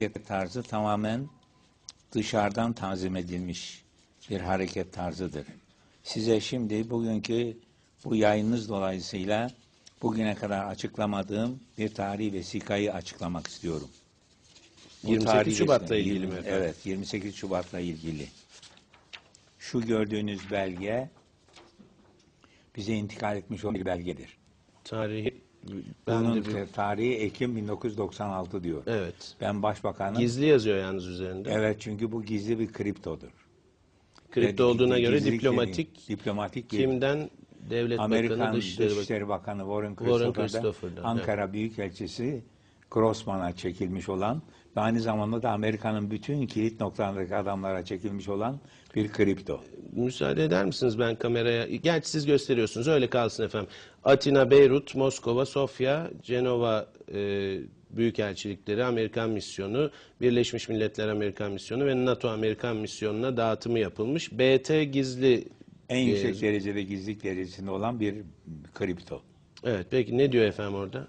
hareket tarzı tamamen dışarıdan tanzim edilmiş bir hareket tarzıdır. Size şimdi bugünkü bu yayınınız dolayısıyla bugüne kadar açıklamadığım bir tarihi vesikayı açıklamak istiyorum. Bu 28 tarihi Şubat'la ilgili mi efendim? Evet, 28 Şubat'la ilgili. Şu gördüğünüz belge bize intikal etmiş olan bir belgedir. Tarihi ben Bunun de bir- tarihi Ekim 1996 diyor. evet. Ben başbakanım. Gizli yazıyor yalnız üzerinde. Evet çünkü bu gizli bir kriptodur. Kripto Ve olduğuna göre diplomatik dediğim- diplomatik kimden? Devlet Amerikan Bakanı, Dışişleri Bakanı. Dışişleri Bakanı Warren Warren Christopher'dan Christopher'dan, Ankara Büyükelçisi Grossman'a çekilmiş olan ve aynı zamanda da Amerika'nın bütün kilit noktalarındaki adamlara çekilmiş olan bir kripto. Müsaade eder misiniz ben kameraya? Gerçi siz gösteriyorsunuz öyle kalsın efendim. Atina, Beyrut, Moskova, Sofya, Cenova e, Büyükelçilikleri, Amerikan Misyonu, Birleşmiş Milletler Amerikan Misyonu ve NATO Amerikan Misyonu'na dağıtımı yapılmış. BT gizli. En e, yüksek derecede gizlilik derecesinde olan bir kripto. Evet peki ne diyor efendim orada?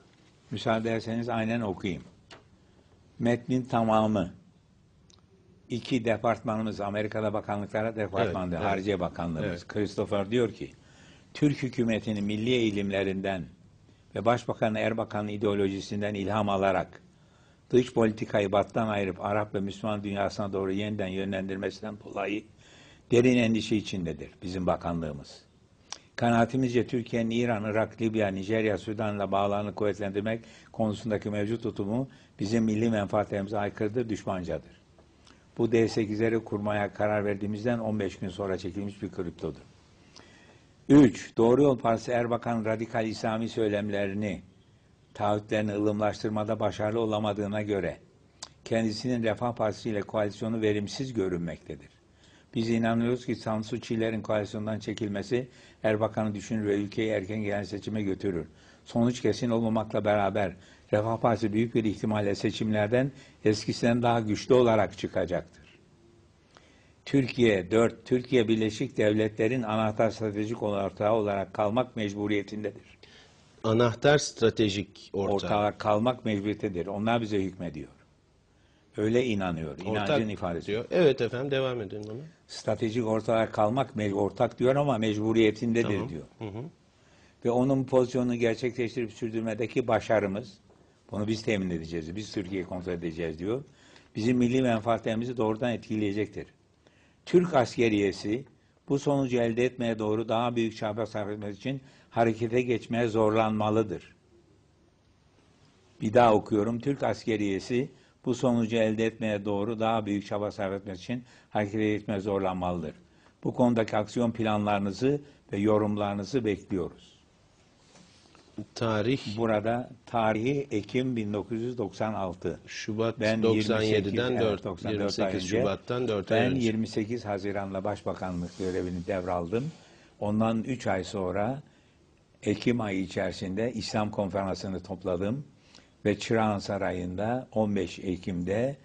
Müsaade ederseniz aynen okuyayım. Metnin tamamı iki departmanımız Amerika'da bakanlıklara departmanı Evet, Hariciye Bakanlığımız Evet. Christopher diyor ki Türk hükümetinin milli eğilimlerinden ve Başbakan Erbakan'ın ideolojisinden ilham alarak dış politikayı battan ayırıp Arap ve Müslüman dünyasına doğru yeniden yönlendirmesinden dolayı derin endişe içindedir bizim bakanlığımız. Kanaatimizce Türkiye'nin İran, Irak, Libya, Nijerya, Sudan'la bağlarını kuvvetlendirmek konusundaki mevcut tutumu bizim milli menfaatlerimize aykırıdır, düşmancadır. Bu D8'leri kurmaya karar verdiğimizden 15 gün sonra çekilmiş bir kriptodur. 3. Doğru Yol Partisi Erbakan radikal İslami söylemlerini, taahhütlerini ılımlaştırmada başarılı olamadığına göre kendisinin Refah Partisi ile koalisyonu verimsiz görünmektedir. Biz inanıyoruz ki Tansu Çiller'in koalisyondan çekilmesi Erbakan'ı düşünür ve ülkeyi erken gelen seçime götürür. Sonuç kesin olmamakla beraber Refah Partisi büyük bir ihtimalle seçimlerden eskisinden daha güçlü olarak çıkacaktır. Türkiye 4. Türkiye Birleşik Devletler'in anahtar stratejik ortağı olarak kalmak mecburiyetindedir. Anahtar stratejik ortağı. Ortağı kalmak mecburiyetindedir. Onlar bize hükmediyor. Öyle inanıyor. İnancın Ortak ifadesi. diyor. Evet efendim devam edin onu. stratejik ortağa kalmak ortak diyor ama mecburiyetindedir Tamam. diyor. Hı hı. Ve onun pozisyonunu gerçekleştirip sürdürmedeki başarımız, bunu biz temin edeceğiz, biz Türkiye'yi kontrol edeceğiz diyor. Bizim milli menfaatlerimizi doğrudan etkileyecektir. Türk askeriyesi bu sonucu elde etmeye doğru daha büyük çaba sarf etmek için harekete geçmeye zorlanmalıdır. Bir daha okuyorum. Türk askeriyesi bu sonucu elde etmeye doğru daha büyük çaba sarf etmek için harekete geçmeye zorlanmalıdır. Bu konudaki aksiyon planlarınızı ve yorumlarınızı bekliyoruz. Tarih Burada tarihi Ekim 1996. Şubat Ben 97'den 28, 4, evet, 94 ay 28 önce, Şubat'tan 4 ay Ben önce. 28 Haziran'la Başbakanlık görevini devraldım. Ondan 3 ay sonra Ekim ayı içerisinde İslam konferansını topladım ve Çırağan Sarayı'nda 15 Ekim'de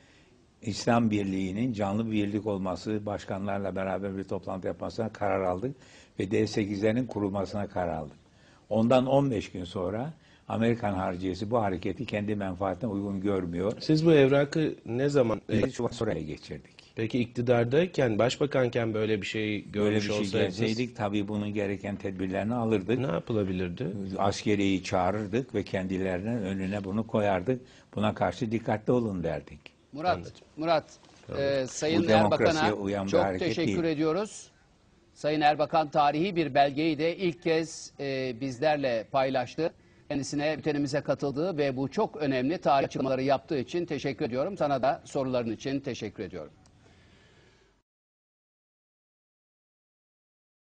İslam Birliği'nin canlı bir birlik olması, başkanlarla beraber bir toplantı yapmasına karar aldık ve D8'lerin kurulmasına karar aldık. Ondan 15 gün sonra Amerikan hariciyesi bu hareketi kendi menfaatine uygun görmüyor. Siz bu evrakı ne zaman 1 Şubat sonraya geçirdik. Peki iktidardayken başbakanken böyle bir şey Böyle görmüş bir şey olsaydınız gelseydik tabii bunun gereken tedbirlerini alırdık. ne yapılabilirdi? Askeriyi çağırırdık ve kendilerinin önüne bunu koyardık. Buna karşı dikkatli olun derdik. Murat, Anladım. Murat, e, Sayın Bu demokrasiye Erbakan'a bir çok hareket teşekkür değil. ediyoruz. Sayın Erbakan tarihi bir belgeyi de ilk kez e, bizlerle paylaştı. Kendisine bültenimize katıldığı ve bu çok önemli tarih açıklamaları yaptığı için teşekkür ediyorum. Sana da soruların için teşekkür ediyorum.